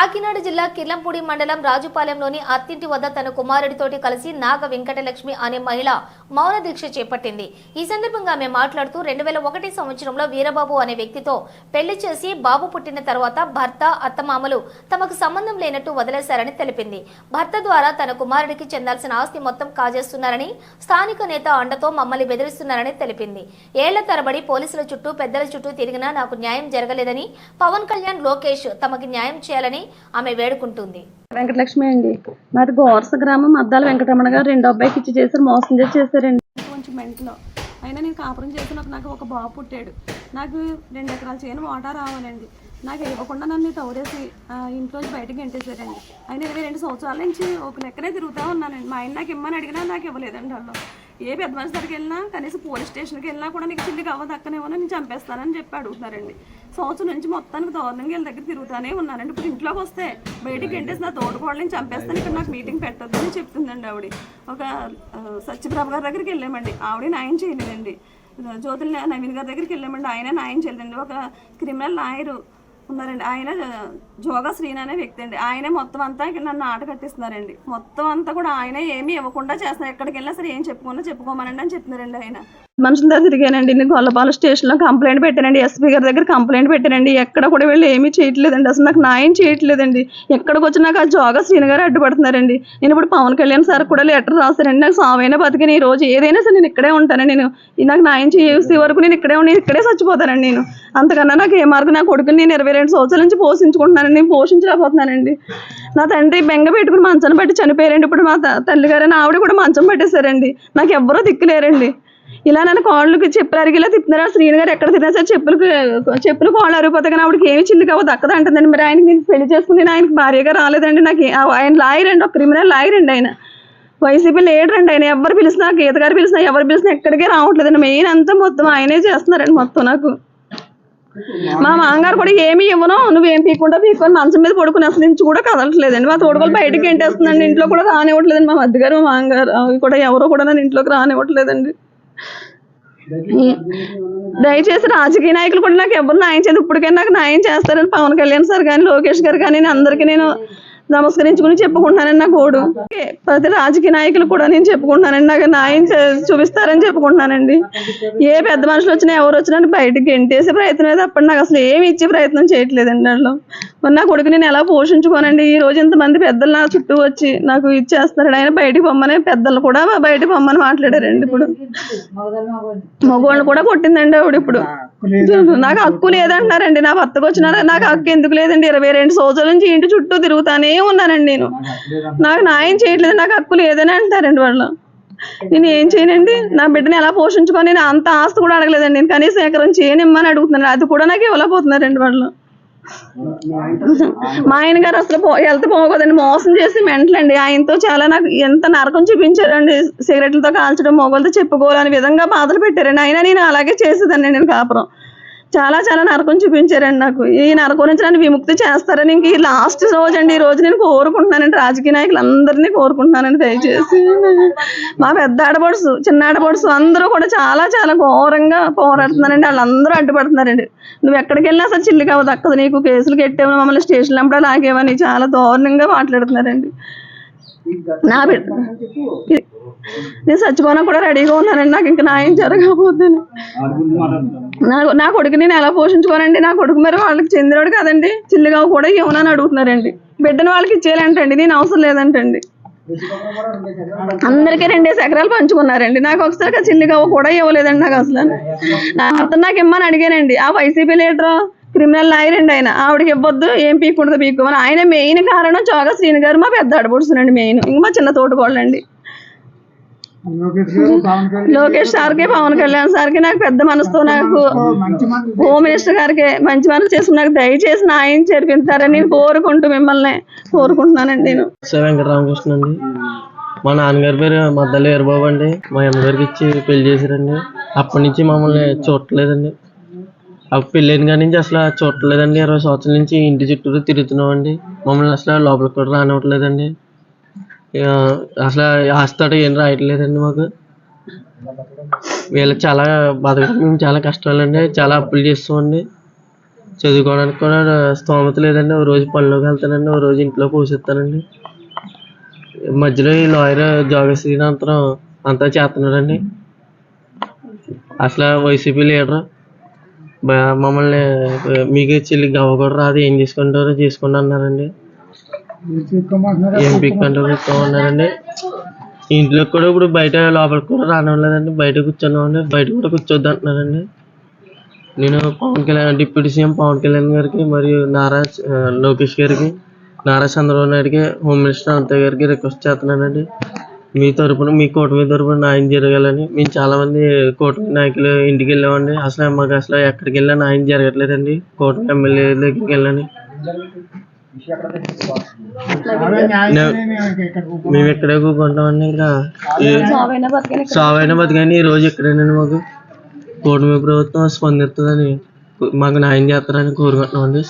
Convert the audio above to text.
కాకినాడ జిల్లా కిర్లంపూడి మండలం రాజుపాలెంలోని అత్తింటి వద్ద తన కుమారుడితోటి కలిసి నాగ వెంకటలక్ష్మి అనే మహిళ మౌన దీక్ష చేపట్టింది. ఈ సందర్భంగా ఆమె మాట్లాడుతూ రెండు వేల ఒకటి సంవత్సరంలో వీరబాబు అనే వ్యక్తితో పెళ్ళి చేసి బాబు పుట్టిన తర్వాత భర్త అత్తమామలు తమకు సంబంధం లేనట్టు వదిలేశారని తెలిపింది. భర్త ద్వారా తన కుమారుడికి చెందాల్సిన ఆస్తి మొత్తం కాజేస్తున్నారని స్థానిక నేత అండతో మమ్మల్ని బెదిరిస్తున్నారని తెలిపింది. ఏళ్ళ తరబడి పోలీసుల చుట్టూ పెద్దల చుట్టూ తిరిగినా నాకు న్యాయం జరగలేదని పవన్ కళ్యాణ్ లోకేష్ తమకి న్యాయం చేయాలని ఆమె వేడుకుంటుంది. వెంకటలక్ష్మి అండి. మాది గోర్స గ్రామం. అద్దాల వెంకటరమణ గారు రెండో అబ్బాయికి ఇచ్చి చేశారు. మోసం చేసి చేశారండి. కొంచెం మెంట్లో. అయినా నేను కాపురం చేసిన నాకు ఒక బాబు పుట్టాడు. నాకు రెండు ఎకరాల చేను వాటా రావాలండి. నాకు ఇవ్వకుండా నన్ను తౌరేసి ఆ, ఇంట్లోంచి బయటకు గెంటేశారండి. ఆయన ఇరవై రెండు సంవత్సరాల నుంచి ఒక లెక్కనే తిరుగుతూ ఉన్నానండి. మా ఆయన నాకు ఇమ్మని అడిగినా నాకు ఇవ్వలేదండి వాళ్ళు. ఏ పెద్ద మనిషి దగ్గరికి వెళ్ళినా కనీసం పోలీస్ స్టేషన్కి వెళ్ళినా కూడా నీకు చిల్లికి అవ్వదు అక్కనేమో నేను చంపేస్తానని చెప్పి అడుగుతున్నారండి. సంవత్సరం నుంచి మొత్తానికి దారుణంగా వీళ్ళ దగ్గర తిరుగుతానే ఉన్నానండి ఇప్పుడు ఇంట్లోకి వస్తే బయటికి వెంటేసి నా తోడుకోళ్ళని చంపేస్తాను ఇక్కడ నాకు మీటింగ్ పెట్టద్దు అని చెప్తుందండి ఆవిడ. ఒక ఆ, సత్యప్రభ గారి దగ్గరికి వెళ్ళామండి. ఆవిడ న్యాయం చేయలేదండి. జ్యోతుల నవీన్ గారి దగ్గరికి వెళ్ళామండి. ఆయన న్యాయం చేయలేదండి. ఒక క్రిమినల్ లాయరు ఉన్నారండి ఆయన జోగా శ్రీని అనే వ్యక్తి అండి. ఆయనే మొత్తం అంతా ఇక్కడ నన్ను ఆట కట్టిస్తున్నారండి. మొత్తం అంతా కూడా ఆయనే ఏమీ ఇవ్వకుండా చేస్తున్నారు. ఎక్కడికి వెళ్ళినా సరే ఏం చెప్పుకున్నా చెప్పుకోమనండి అని చెప్తున్నారండి ఆయన. మనుషుల దగ్గర తిరిగానండి నేను గొల్లపాల స్టేషన్లో కంప్లైంట్ పెట్టానండి. ఎస్పీ గారి దగ్గర కంప్లైంట్ పెట్టానండి. ఎక్కడ కూడా వెళ్ళి ఏమీ చేయట్లేదండి. అసలు నాకు న్యాయం చేయట్లేదండి. ఎక్కడికి వచ్చినాక ఆ జోగా శ్రీని గారు అడ్డుపడుతున్నారండి. నేను ఇప్పుడు పవన్ కళ్యాణ్ సార్ కూడా లెటర్ రాశానండి. నాకు సావైనా బతికిన ఈ రోజు ఏదైనా సరే నేను ఇక్కడే ఉంటానండి. నేను నాకు న్యాయం చేసే వరకు నేను ఇక్కడే ఉండి ఇక్కడే చచ్చిపోతానండి నేను. అంతకన్నా నాకు ఏ మార్గం నా కొడుకుని నేను ఇరవై రెండు సంవత్సరాల నుంచి పోషించుకుంటున్నానండి. నేను పోషించలేకపోతున్నానండి. నా తండ్రి బెంగ పెట్టుకుని మంచం పట్టి చనిపోయారండి. ఇప్పుడు మా త- తల్లి గారని ఆవిడ కూడా మంచం పట్టేశారండి. నాకు ఎవ్వరూ దిక్కులేరండి ఇలా నన్ను కాళ్ళకి చెప్పులు ఇలా తిప్పుతున్నారు ఆ శ్రీని గారు ఎక్కడ తిన్నా సరే చెప్పులకు చెప్పులు కాళ్ళు అరిగిపోతాయి కానీ ఆవిడకి ఏమి చిల్లి కావు దక్కదు అంటుందండి మరి ఆయనకి నేను పెళ్ళి చేసుకుని ఆయనకి భార్యగా రాలేదండి. నాకు ఆయన లాయర్ అండి ఒక క్రిమినల్ లాయర్ అండి ఆయన. వైసీపీ లీడర్ అండి ఆయన. ఎవరు పిలిచినా గీత గారు పిలిచినా ఎవరు పిలిచినా ఎక్కడికే రావట్లేదండి. మెయిన్ అంతా మొత్తం ఆయనే చేస్తున్నారండి మొత్తం నాకు. మా మామగారు కూడా ఏమి ఇవ్వను. నువ్వేం పీకుండా పీక్కొని మంచం మీద పడుకుని అసలు నుంచి కూడా కదలట్లేదండి. మా తోడుకోలు బయటకి ఏంటేస్తుందండి ఇంట్లో కూడా రానివ్వట్లేదండి మా మధ్య గారు మా మామగారు. అవి కూడా ఎవరో కూడా నన్ను ఇంట్లోకి రానివ్వట్లేదండి. దయచేసి రాజకీయ నాయకులు కూడా నాకు ఎవరు న్యాయం చేయదు ఇప్పటికైనా నాకు న్యాయం చేస్తారని పవన్ కళ్యాణ్ సార్ కానీ లోకేష్ గారు కానీ నేను అందరికీ నేను నమస్కరించుకుని చెప్పుకుంటున్నానండి నా కోడు ప్రతి రాజకీయ నాయకులు కూడా నేను చెప్పుకుంటున్నానండి నాకు న్యాయం చే- చూపిస్తారని చెప్పుకుంటున్నానండి. ఏ పెద్ద మనుషులు వచ్చినా ఎవరు వచ్చినా బయటికి గెంటేసే ప్రయత్నమే అప్పుడు నాకు అసలు ఏమి ఇచ్చే ప్రయత్నం చేయట్లేదండి వాళ్ళు. మరి నా కొడుకు నేను ఎలా పోషించుకోనండి? ఈ రోజు ఇంతమంది పెద్దలు నా చుట్టూ వచ్చి నాకు ఇచ్చేస్తున్నారు ఆయన బయటికి పొమ్మని పెద్దలు కూడా బయటకు పొమ్మని మాట్లాడారండి ఇప్పుడు. మగవాళ్ళని కూడా కొట్టిందండి ఆవిడ ఇప్పుడు. నాకు హక్కు లేదంటున్నారండి. నా భర్తకు వచ్చిన నాకు హక్కు ఎందుకు లేదండి? ఇరవై రెండు సంవత్సరాల నుంచి ఇంటి చుట్టూ తిరుగుతానే ఉన్నానండి నేను? నాకు న్యాయం చేయట్లేదు నాకు హక్కులు ఏదైనా అంటారండి వాళ్ళు. నేను ఏం చేయనండి? నా బిడ్డని ఎలా పోషించుకొని నేను అంత ఆస్తి కూడా అడగలేదండి. నేను కనీసం ఎకరం చేయనిమ్మని అడుగుతున్నాను. అది కూడా నాకు ఇవ్వలేకపోతున్నారండి వాళ్ళు. మా ఆయన గారు అసలు పో హెల్త్ పోగోదండి మోసం చేసి మెంటలండి. ఆయనతో చాలా నాకు ఎంత నరకం చూపించారండి. సిగరెట్లతో కాల్చడం మొగలతో చెప్పుకోవాలని విధంగా బాధలు పెట్టారండి. అయినా నేను అలాగే చేసేదాన్ని నేను కాపురం. చాలా చాలా నరకం చూపించారండి నాకు. ఈ నరకం నుంచి నన్ను విముక్తి చేస్తారని ఇంక ఈ లాస్ట్ రోజు అండి ఈ రోజు నేను కోరుకుంటున్నానండి. రాజకీయ నాయకులు అందరినీ కోరుకుంటున్నానండి దయచేసి. మా పెద్ద ఆడపడుసు చిన్న ఆడపడుసు అందరూ కూడా చాలా చాలా ఘోరంగా పోరాడుతున్నారండి. వాళ్ళందరూ అడ్డుపడుతున్నారండి. నువ్వు ఎక్కడికి వెళ్ళినా సరే చిల్లి కావు దక్కదు నీకు కేసులు కట్టావు మమ్మల్ని స్టేషన్లో అప్పుడే లాగేవని చాలా దారుణంగా మాట్లాడుతున్నారండి. నా బిడ్డ నేను చచ్చిపోయినా కూడా రెడీగా ఉన్నానండి. నాకు ఇంకా న్యాయం జరగకపోతే నా నా కొడుకు నేను ఎలా పోషించుకోనండి? నా కొడుకు మరి వాళ్ళకి చెందినవాడు కదండి. చిల్లిగా కూడా ఇవ్వనని అడుగుతున్నారండి. బిడ్డను వాళ్ళకి ఇచ్చేయాలంటండి. నేను అవసరం లేదంటండి. అందరికీ రెండేసి ఎకరాలు పంచుకున్నారండి. నాకు ఒకసారి చిల్లిగా కూడా ఇవ్వలేదండి నాకు అసలు. నా అతను నాకు ఇమ్మని అడిగానండి. ఆ వైసీపీ లీడర్ క్రిమినల్ లాయర్ అండి ఆయన. ఆవిడకి ఇవ్వద్దు ఏం పీకూడదు పీక్కోమని. ఆయన మెయిన్ కారణం చోగా శ్రీని గారు మా పెద్ద ఆడపడుచునండి మెయిన్ ఇంక మా చిన్న తోటకోళ్ళండి. లోకేష్ సార్కి పవన్ కళ్యాణ్ సార్కి నాకు పెద్ద మనసుతో నాకు హోమ్ మినిస్టర్ గారికి మంచి మనసు చేసుకుని నాకు దయచేసి న్యాయం చేర్పిస్తారని కోరుకుంటూ మిమ్మల్ని కోరుకుంటున్నానండి నేను. వెంకటరామకృష్ణ అండి. మా నాన్నగారి పేరు మద్దలు వీరబాబు అండి. మా అమ్మగారికి ఇచ్చి పెళ్ళి చేశారండి. అప్పటి నుంచి మమ్మల్ని చూడలేదండి అప్పుడు పెళ్ళైన కాడి నుంచి అసలు చూడలేదండి ఇరవై సంవత్సరాల నుంచి ఇంటి చుట్టూరు తిరుగుతున్నామండి. మమ్మల్ని అసలు లోపలికి కూడా రానివ్వట్లేదండి. అసలు ఆస్తాడు ఏం రాయట్లేదండి మాకు. వీళ్ళకి చాలా బతకడం మేము చాలా కష్టాలండి. చాలా అప్పులు చేస్తామండి. చదువుకోవడానికి కూడా స్తోమత లేదండి. ఓ రోజు పనిలోకి వెళ్తానండి. ఓ రోజు ఇంట్లో పోషిస్తానండి మధ్యలో ఈ లాయర్ జోగ శ్రీనాథరావు అంతా చేస్తున్నాడండి. అసలు వైసీపీ లీడర్ మమ్మల్ని మీకు చెల్లి గవ్వ కూడా రాదు. ఏం చేసుకుంటారో చేసుకోండి అన్నారండి. ఏం పిక్కంటారో ఉన్నారండి ఇంట్లో కూడా ఇప్పుడు బయట లోపలికి కూడా రానివ్వలేదండి. బయట కూర్చున్నామండి బయట కూడా కూర్చోద్దు అంటున్నారండి. నేను పవన్ కళ్యాణ్ డిప్యూటీ సీఎం పవన్ కళ్యాణ్ గారికి మరియు నారా లోకేష్ గారికి నారా చంద్రబాబు నాయుడుకి హోమ్ మినిస్టర్ అనిత గారికి రిక్వెస్ట్ చేస్తున్నానండి. మీ తరపున మీ కూటమి తరపున న్యాయం జరగాలని మేము చాలా మంది కూటమి నాయకులు ఇంటికి వెళ్ళామండి అసలు మాకు అసలు ఎక్కడికి వెళ్ళినా న్యాయం జరగట్లేదండి. కూటమి ఎమ్మెల్యే దగ్గరికి వెళ్ళని మేము ఇక్కడే కూకుంటామండి ఇంకా. సావైన బతికని ఈ రోజు ఎక్కడైనా మాకు? కూటమి ప్రభుత్వం స్పందిస్తుందని మాకు న్యాయం చేస్తారని కోరుకుంటున్నామండి.